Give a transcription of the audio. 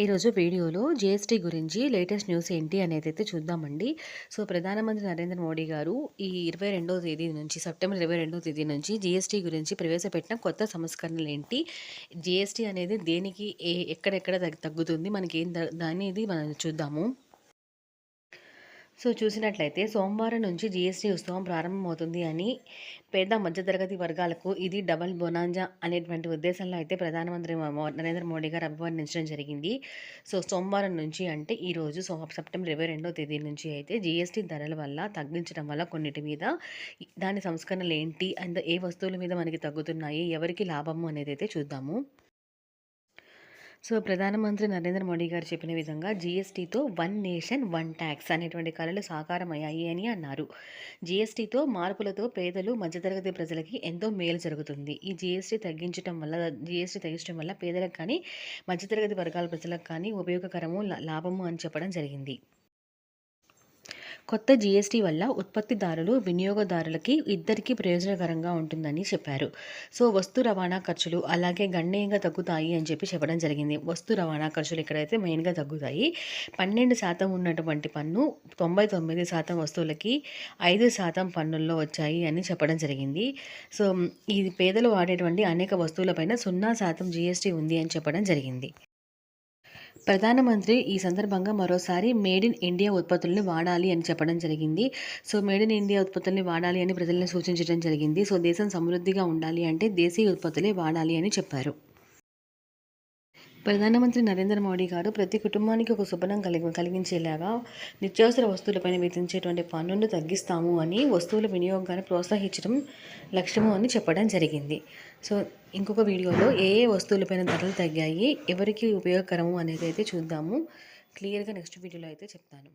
ఈరోజు వీడియోలో జీఎస్టీ గురించి లేటెస్ట్ న్యూస్ ఏంటి అనేది అయితే చూద్దామండి. సో ప్రధానమంత్రి నరేంద్ర మోడీ గారు ఈ ఇరవై రెండవ తేదీ నుంచి సెప్టెంబర్ ఇరవై రెండవ తేదీ నుంచి జీఎస్టీ గురించి ప్రవేశపెట్టిన కొత్త సంస్కరణలు ఏంటి? జిఎస్టీ అనేది దేనికి ఏ ఎక్కడెక్కడ తగ్గుతుంది? మనకి ఏం దానిది అనేది మనం చూద్దాము. సో చూసినట్లయితే సోమవారం నుంచి జీఎస్టీ ఉత్సవం ప్రారంభమవుతుంది అని పేద మధ్యతరగతి వర్గాలకు ఇది డబల్ బొనాంజా అనేటువంటి ఉద్దేశంలో అయితే ప్రధానమంత్రి నరేంద్ర మోడీ గారు అభివర్ణించడం జరిగింది. సో సోమవారం నుంచి అంటే ఈరోజు సో సెప్టెంబర్ ఇరవై రెండో తేదీ నుంచి అయితే జీఎస్టీ ధరల వల్ల తగ్గించడం వల్ల కొన్నిటి మీద దాని సంస్కరణలు ఏంటి అండ్ ఏ వస్తువుల మీద మనకి తగ్గుతున్నాయి ఎవరికి లాభము అనేది అయితే చూద్దాము. సో ప్రధానమంత్రి నరేంద్ర మోడీ గారు చెప్పిన విధంగా జీఎస్టీతో వన్ నేషన్ వన్ ట్యాక్స్ అనేటువంటి కళలు సాకారమయ్యాయి అని అన్నారు. జీఎస్టీతో మార్పులతో పేదలు మధ్యతరగతి ప్రజలకి ఎంతో మేలు జరుగుతుంది. ఈ జీఎస్టీ తగ్గించడం వల్ల జీఎస్టీ తగ్గించడం వల్ల పేదలకు కానీ మధ్యతరగతి వర్గాల ప్రజలకు కానీ ఉపయోగకరము లా- లాభము అని చెప్పడం జరిగింది. కొత్త జీఎస్టీ వల్ల ఉత్పత్తిదారులు వినియోగదారులకి ఇద్దరికీ ప్రయోజనకరంగా ఉంటుందని చెప్పారు. సో వస్తు రవాణా ఖర్చులు అలాగే గణనీయంగా తగ్గుతాయి అని చెప్పి చెప్పడం జరిగింది. వస్తు రవాణా ఖర్చులు ఇక్కడైతే మెయిన్గా తగ్గుతాయి. పన్నెండు శాతం ఉన్నటువంటి పన్ను తొంభై తొమ్మిది శాతం వస్తువులకి ఐదు శాతం పన్నుల్లో వచ్చాయి అని చెప్పడం జరిగింది. సో ఇది పేదలు వాడేటువంటి అనేక వస్తువులపైన సున్నా శాతం జీఎస్టీ ఉంది అని చెప్పడం జరిగింది. ప్రధానమంత్రి ఈ సందర్భంగా మరోసారి మేడ్ ఇన్ ఇండియా ఉత్పత్తులను వాడాలి అని చెప్పడం జరిగింది. సో మేడ్ ఇన్ ఇండియా ఉత్పత్తుల్ని వాడాలి అని ప్రజలను సూచించడం జరిగింది. సో దేశం సమృద్ధిగా ఉండాలి అంటే దేశీయ ఉత్పత్తులే వాడాలి అని చెప్పారు. ప్రధానమంత్రి నరేంద్ర మోడీ గారు ప్రతి కుటుంబానికి ఒక శుభనం కలిగి కలిగించేలాగా నిత్యావసర వస్తువులపైన విధించేటువంటి పన్నును తగ్గిస్తాము అని వస్తువుల వినియోగాన్ని ప్రోత్సహించడం లక్ష్యము అని చెప్పడం జరిగింది. సో ఇంకొక వీడియోలో ఏ ఏ వస్తువులపైన ధరలు తగ్గాయి ఎవరికి ఉపయోగకరము అనేది అయితే చూద్దాము. క్లియర్గా నెక్స్ట్ వీడియోలో అయితే చెప్తాను.